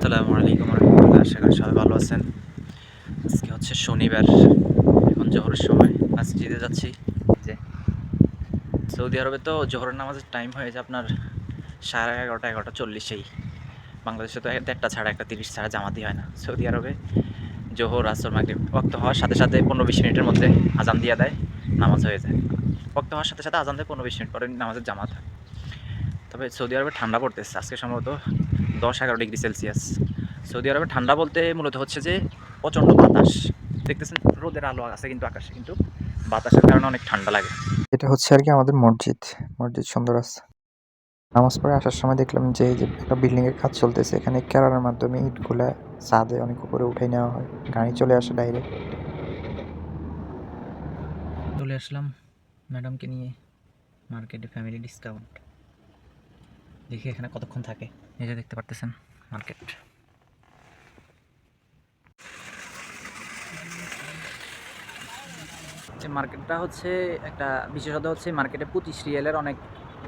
আসসালামু আলাইকুম রহমতুল্লাহ আশা করি সবাই ভালো আছেন। আজকে হচ্ছে শনিবার এখন জোহরের সময়। মসজিদে যাচ্ছি। যে সৌদি আরবে তো জোহরের নামাজের টাইম হয়েছে আপনার সাড়ে এগারোটা এগারোটা চল্লিশেই। বাংলাদেশে তো একটা ছাড়া একটা তিরিশ ছাড়া জামাতি হয় না। সৌদি আরবে জোহর আসর মাগরিব ওক্ত হওয়ার সাথে সাথে পনেরো বিশ মিনিটের মধ্যে আজান দিয়ে দেয় নামাজ হয়ে যায়। ওক্ত হওয়ার সাথে সাথে আজান দেয় পনেরো বিশ মিনিট পরে নামাজের জামাত হয়। তবে সৌদি আরবে ঠান্ডা পড়তেছে। আজকে সম্ভবত দশ এগারো ডিগ্রি সেলসিয়াস। সৌদি আরবে ঠান্ডা বলতে মূলত হচ্ছে যে প্রচণ্ড বাতাস। দেখতেছেন রোদের আলো আছে কিন্তু আকাশে কিন্তু বাতাসের কারণে অনেক ঠান্ডা লাগে। এটা হচ্ছে আর কি আমাদের মসজিদ। মসজিদ সুন্দর আছে। নামাজ পড়ে আসার সময় দেখলাম যে এই যে একটা বিল্ডিং এর কাজ চলতেছে এখানে ক্যারারের মাধ্যমে ইটগুলা ছাদে অনেক উপরে উঠে নেওয়া হয়। গাড়ি চলে আসে ডাইরেক্ট চলে আসলাম ম্যাডামকে নিয়ে মার্কেটে ফ্যামিলি ডিসকাউন্ট দেখি এখানে কতক্ষণ থাকে। এই যে দেখতে পারতেছেন মার্কেট। মার্কেটটা হচ্ছে একটা বিশেষত হচ্ছে মার্কেটে পঁচিশ রিয়েলের অনেক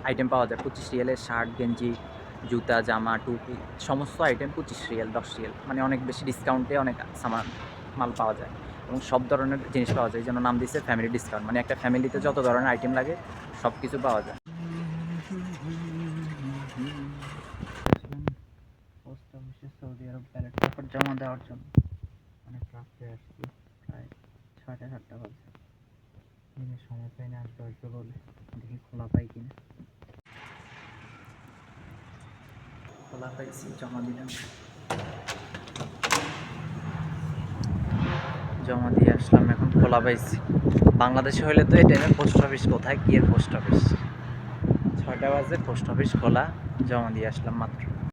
আইটেম পাওয়া যায়। পঁচিশ রিয়েলের শার্ট, গেঞ্জি, জুতা, জামা, টুপি, সমস্ত আইটেম পঁচিশ রিয়েল, দশ রিয়েল। মানে অনেক বেশি ডিসকাউন্টে অনেক সামান, মাল পাওয়া যায়। এবং সব ধরনের জিনিস পাওয়া যায়। যেন নাম দিচ্ছে ফ্যামিলি ডিসকাউন্ট মানে একটা ফ্যামিলিতে যত ধরনের আইটেম লাগে সব কিছু পাওয়া যায় পোস্ট অফিসে সৌদি আরব ব্যালট পেপার জমা দেওয়ার জন্য। অনেক রাত্রে আসছি। প্রায় ছয়টা সাতটা বাজে। দিনের সময় পাই না আসবে আসবে বলে দেখি খোলা পাই কিনা খোলা পাইছি জমা দিলাম। জমা দিয়ে আসলাম এখন খোলা পাইছি। বাংলাদেশে হলে তো এই টাইমে পোস্ট অফিস কোথায়? কি এর পোস্ট অফিস ছয়টা বাজে পোস্ট অফিস খোলা জমা দিয়ে আসলাম মাত্র।